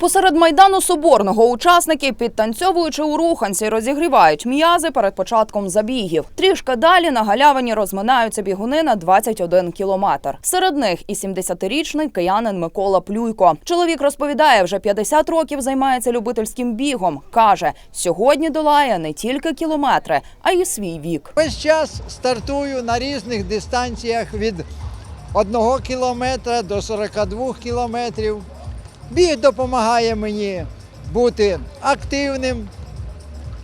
Посеред майдану Соборного учасники, підтанцьовуючи у руханці, розігрівають м'язи перед початком забігів. Трішки далі на галявині розминаються бігуни на 21 кілометр. Серед них і 70-річний киянин Микола Плюйко. Чоловік розповідає, вже 50 років займається любительським бігом. каже, сьогодні долає не тільки кілометри, а й свій вік. Весь час стартую на різних дистанціях від 1 кілометра до 42 кілометрів. Біг допомагає мені бути активним,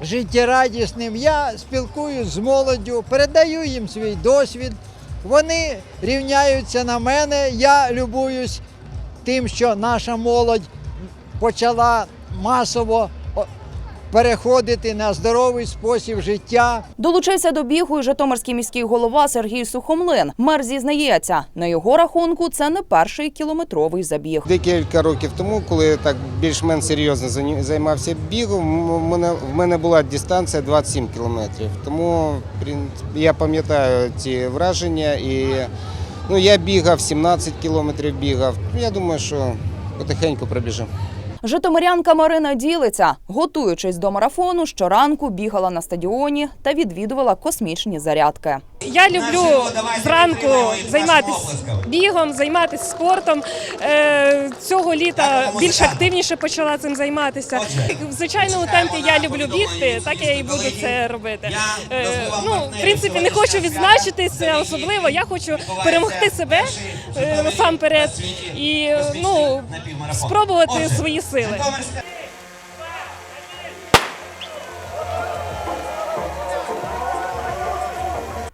життєрадісним. Я спілкуюся з молоддю, передаю їм свій досвід. Вони рівняються на мене. Я любуюсь тим, що наша молодь почала масово переходити на здоровий спосіб життя. Долучився до бігу і Житомирський міський голова Сергій Сухомлин. Мер зізнається, на його рахунку це не перший кілометровий забіг. Декілька років тому, коли я так більш-менш серйозно займався бігом, в мене, в мене була дистанція 27 кілометрів. Тому я пам'ятаю ці враження і ну, я бігав, 17 кілометрів бігав. Я думаю, що потихеньку пробіжимо. Житомирянка Марина ділиться, готуючись до марафону, щоранку бігала на стадіоні та відвідувала космічні зарядки. Я люблю зранку займатися бігом, займатися спортом. Е, Цього літа більш активніше почала цим займатися. В звичайному темпі я люблю бігти, так я і буду це робити. Е, Ну, в принципі, не хочу відзначитися особливо. Я хочу перемогти себе е, насамперед і ну спробувати свої сили.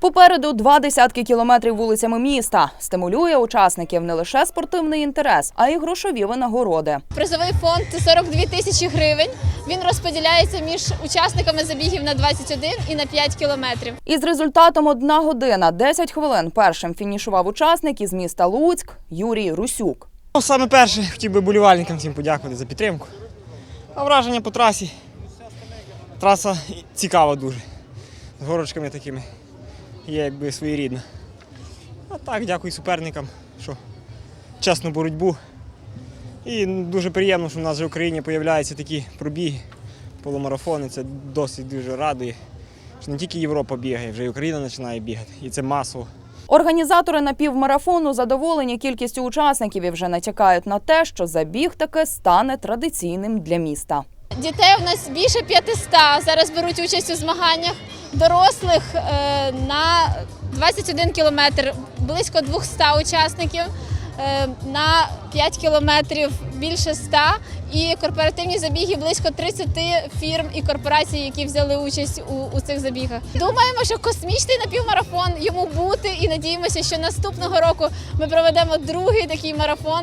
Попереду два десятки кілометрів вулицями міста. Стимулює учасників не лише спортивний інтерес, а й грошові винагороди. Призовий фонд це 42 тисячі гривень. Він розподіляється між учасниками забігів на 21 і на 5 кілометрів. Із результатом 1 година 10 хвилин першим фінішував учасник із міста Луцьк Юрій Русюк. Ну, саме перше хотів би болівальникам всім подякувати за підтримку. А враження по трасі. Траса цікава дуже. З горочками такими. Є якби своєрідна. А так, дякую суперникам, що чесну боротьбу. І дуже приємно, що в нас в Україні з'являються такі пробіги, полумарафони. Це досить дуже радує. Що не тільки Європа бігає, вже і Україна починає бігати. І це масово. Організатори напівмарафону задоволені кількістю учасників і вже натякають на те, що забіг таки стане традиційним для міста. Дітей у нас більше 500 зараз беруть участь у змаганнях. Дорослих е, на 21 кілометр близько 200 учасників. е, На 5 кілометрів більше 100 і корпоративні забіги близько 30 фірм і корпорацій, які взяли участь у, у цих забігах. Думаємо, що космічний напівмарафон йому бути, і надіємося, що наступного року ми проведемо другий такий марафон.